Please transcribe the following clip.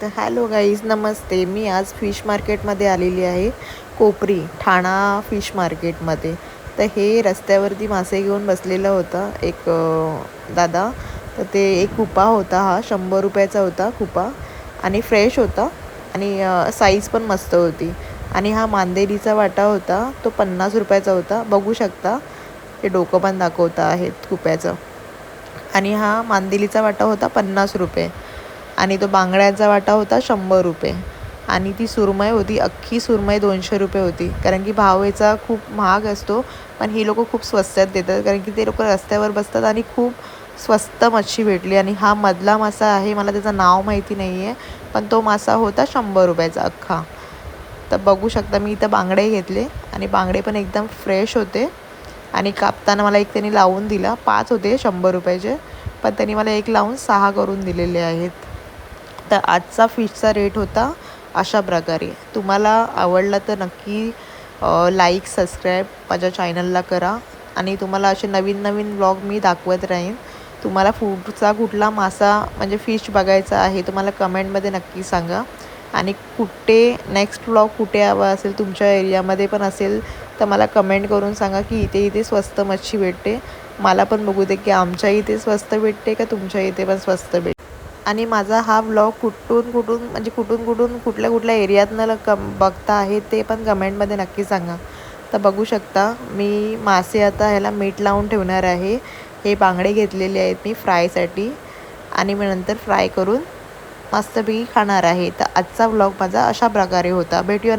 तर hello guys नमस्ते. मी आज fish मार्केटमध्ये आलेली आहे कोपरी ठाणा फिश मार्केटमध्ये. तर हे रस्त्यावरती मासे घेऊन बसलेलं होतं एक दादा. तर ते एक कुपा होता हा शंभर रुपयाचा होता कुपा. आणि फ्रेश होता आणि साईज पण मस्त होती. आणि हा मांदेलीचा वाटा होता तो पन्नास रुपयाचा होता. बघू शकता ते डोकं पण दाखवता आहेत कुप्याचं. आणि हा मांदेलीचा वाटा होता पन्नास रुपये. आणि तो बांगड्याचा वाटा होता शंभर रुपये. आणि ती सुरमई होती अख्खी सुरमई दोनशे रुपये होती. कारण की भाव याचा खूप महाग असतो पण ही लोकं खूप स्वस्तात देतात. कारण की ते लोक रस्त्यावर बसतात आणि खूप स्वस्त मच्छी भेटली. आणि हा मधला मासा आहे मला त्याचं नाव माहिती नाही आहे पण तो मासा होता शंभर रुपयाचा अख्खा. तर बघू शकता मी इथं बांगडे घेतले आणि बांगडे पण एकदम फ्रेश होते. आणि कापताना मला एक त्यांनी लावून दिला. पाच होते शंभर रुपयाचे पण त्यांनी मला एक लावून सहा करून दिलेले आहेत. तर आजचा फिशचा रेट होता अशा प्रकारे. तुम्हाला आवडला तर नक्की लाईक सबस्क्राईब माझ्या चॅनलला करा. आणि तुम्हाला असे नवीन नवीन ब्लॉग मी दाखवत राहीन. तुम्हाला फूडचा कुठला मासा म्हणजे फिश बघायचा आहे तुम्हाला कमेंटमध्ये नक्की सांगा. आणि कुठे नेक्स्ट ब्लॉग कुठे हवा असेल तुमच्या एरियामध्ये पण असेल तर मला कमेंट करून सांगा की इथे इथे स्वस्त मच्छी भेटते. मला पण बघू दे की आमच्या इथे स्वस्त भेटते का तुमच्या इथे पण स्वस्त भेटते. आणि माझा हा ब्लॉग कुठून कुठून म्हणजे कुठून कुठून कुठल्या कुठल्या एरियातनं कम बघता आहे ते पण कमेंटमध्ये नक्की सांगा. तर बघू शकता मी मासे आता ह्याला मीठ लावून ठेवणार आहे. हे बांगडे घेतलेले आहेत मी फ्रायसाठी. आणि मी नंतर फ्राय करून मस्तपैकी खाणार आहे. तर आजचा ब्लॉग माझा अशा प्रकारे होता. भेटूया